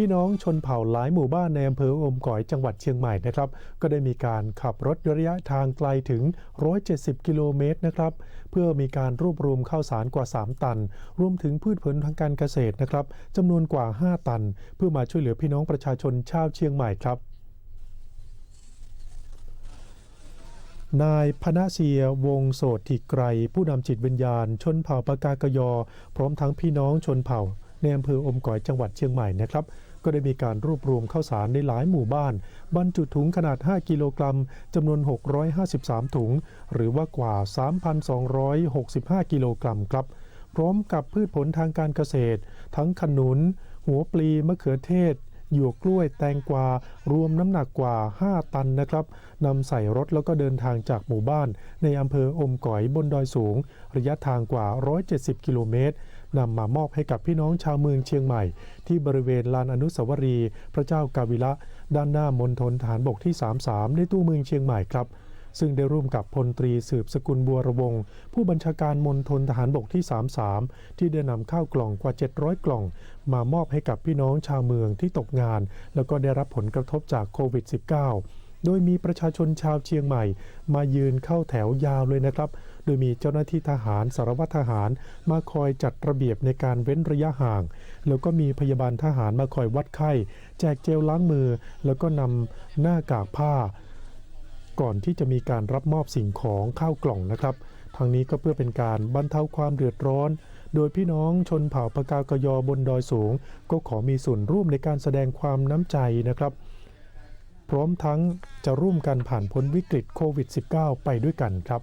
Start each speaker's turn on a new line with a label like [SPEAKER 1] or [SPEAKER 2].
[SPEAKER 1] พี่น้องชนเผ่าหลายหมู่บ้านในอำเภออมก๋อยจังหวัดเชียงใหม่นะครับก็ได้มีการขับรถระยะทางไกลถึง 170 กิโลเมตรนะครับเพื่อมีการรวบรวมข้าวสารกว่า 3 ตัน รวมถึงพืชผลทางการเกษตรนะครับจำนวนกว่า 5 ตัน เพื่อมาช่วยเหลือพี่น้องประชาชนชาวเชียงใหม่ครับนายพนะเซียวงโสดทิไกรผู้นำจิตวิญญาณ ชนเผ่าปากากยอ พร้อมทั้งพี่น้องชนเผ่า ในอำเภออมก๋อยจังหวัดเชียงใหม่นะครับ ก็ได้มีการรวบรวมข้าวสารในหลายหมู่บ้าน บรรจุถุงขนาด 5 กิโลกรัมจำนวน 653 ถุง หรือว่ากว่า 3,265 กิโลกรัมครับ พร้อมกับพืชผลทางการเกษตร ทั้งขนุน หัวปลีมะเขือเทศหยวกกล้วยแตงกวา รวมน้ำหนักกว่า 5 ตันนะครับนำใส่รถแล้วก็เดินทางจากหมู่บ้าน ในอำเภออมก๋อยบนดอยสูง ระยะทางกว่า 170 กิโลเมตร นำมามอบให้กับพี่น้องชาวเมืองเชียงใหม่ ที่บริเวณลานอนุสาวรีย์พระเจ้ากาวิละ ด้านหน้ามณฑลฐานบกที่ 33 ในตู้เมืองเชียงใหม่ครับซึ่งได้ร่วมกับพลตรีสืบสกุลบัวระวง ผู้บัญชาการมณฑลทหารบกที่ 33 ที่ได้นำข้าวกล่องกว่า 700 กล่อง มามอบให้กับพี่น้องชาวเมืองที่ตกงาน แล้วก็ได้รับผลกระทบจากโควิด -19 โดยมีประชาชนชาวเชียงใหม่ มายืนเข้าแถวยาวเลยนะครับ โดยมีเจ้าหน้าที่ทหารสารวัตรทหารมาคอยจัดระเบียบในการเว้นระยะห่าง แล้วก็มีพยาบาลทหารมาคอยวัดไข้ แจกเจลล้างมือ แล้วก็นำหน้ากากผ้า ก่อนที่จะมีการรับมอบสิ่งของข้าวกล่องนะครับทางนี้ก็เพื่อเป็นการบรรเทาความเดือดร้อน โดยพี่น้องชนเผ่าปากากยอบนดอยสูง ก็ขอมีส่วนร่วมในการแสดงความน้ำใจนะครับ พร้อมทั้งจะร่วมกันผ่านพ้นวิกฤตโควิด -19 ไปด้วยกันครับ